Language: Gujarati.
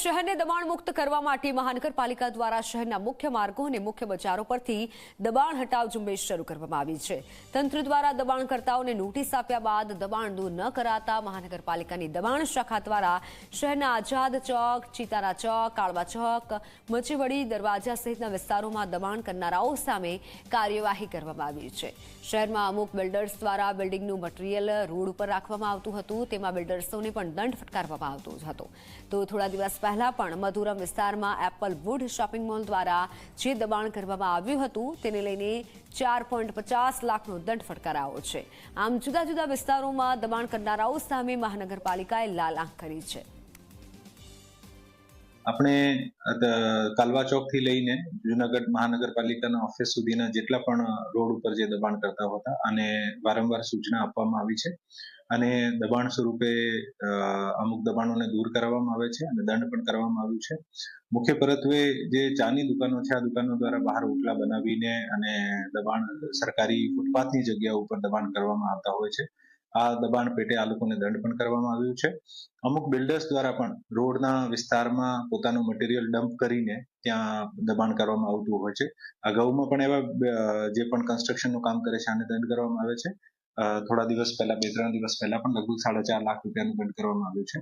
શહેરને દબાણ મુક્ત કરવા માટે મહાનગરપાલિકા દ્વારા શહેરના મુખ્ય માર્ગો અને મુખ્ય બજારો પરથી દબાણ હટાવ ઝુંબેશ શરૂ કરવામાં આવી છે. તંત્ર દ્વારા દબાણકર્તાઓને નોટિસ આપ્યા બાદ દબાણ દૂર ન કરાતા મહાનગરપાલિકાની દબાણ શાખા દ્વારા શહેરના આઝાદ ચોક, ચિતારા ચોક, કાળવા ચોક મચીવડી દરવાજા સહિતના વિસ્તારોમાં દબાણ કરનારાઓ સામે કાર્યવાહી કરવામાં આવી છે. શહેરમાં અમુક બિલ્ડર્સ દ્વારા બિલ્ડિંગનું મટીરિયલ રોડ ઉપર રાખવામાં આવતું હતું, તેમાં બિલ્ડર્સોને પણ દંડ ફટકારવામાં આવતો હતો. તો થોડા દિવસ પહેલા પણ મધુરમ વિસ્તારમાં એપલ વુડ શોપિંગ મોલ દ્વારા જે દબાણ કરવામાં આવ્યું હતું, તેને લઈને ચાર પોઈન્ટ પચાસ લાખનો દંડ ફટકારાયો છે. આમ જુદા જુદા વિસ્તારોમાં દબાણ કરનારાઓ સામે મહાનગરપાલિકાએ લાલ આંખ કરી છે. આપણે કાલવા ચોકથી લઈને જુનાગઢ મહાનગરપાલિકાના ઓફિસ સુધીના જેટલા પણ રોડ ઉપર જે દબાણ કરતા હતા અને વારંવાર સૂચના આપવામાં આવી છે અને દબાણ સ્વરૂપે અમુક દબાણોને દૂર કરવામાં આવે છે અને દંડ પણ કરવામાં આવ્યું છે. મુખ્ય પરત્વે જે ચાની દુકાનો છે, આ દુકાનો દ્વારા બહાર ઓટલા બનાવીને અને દબાણ સરકારી ફૂટપાથની જગ્યા ઉપર દબાણ કરવામાં આવતા હોય છે. આ દબાણ પેટે આ લોકોને દંડ પણ કરવામાં આવ્યું છે. અમુક બિલ્ડર્સ દ્વારા પણ રોડના વિસ્તારમાં પોતાનું મટીરિયલ ડમ્પ કરીને ત્યાં દબાણ કરવામાં આવતું હોય છે. અગાઉમાં પણ એવા જે પણ કન્સ્ટ્રક્શનનું કામ કરે છે, આને દંડ કરવામાં આવે છે. થોડા દિવસ પહેલા બે ત્રણ દિવસ પહેલા પણ લગભગ સાડા ચાર લાખ રૂપિયાનું દંડ કરવામાં આવ્યું છે.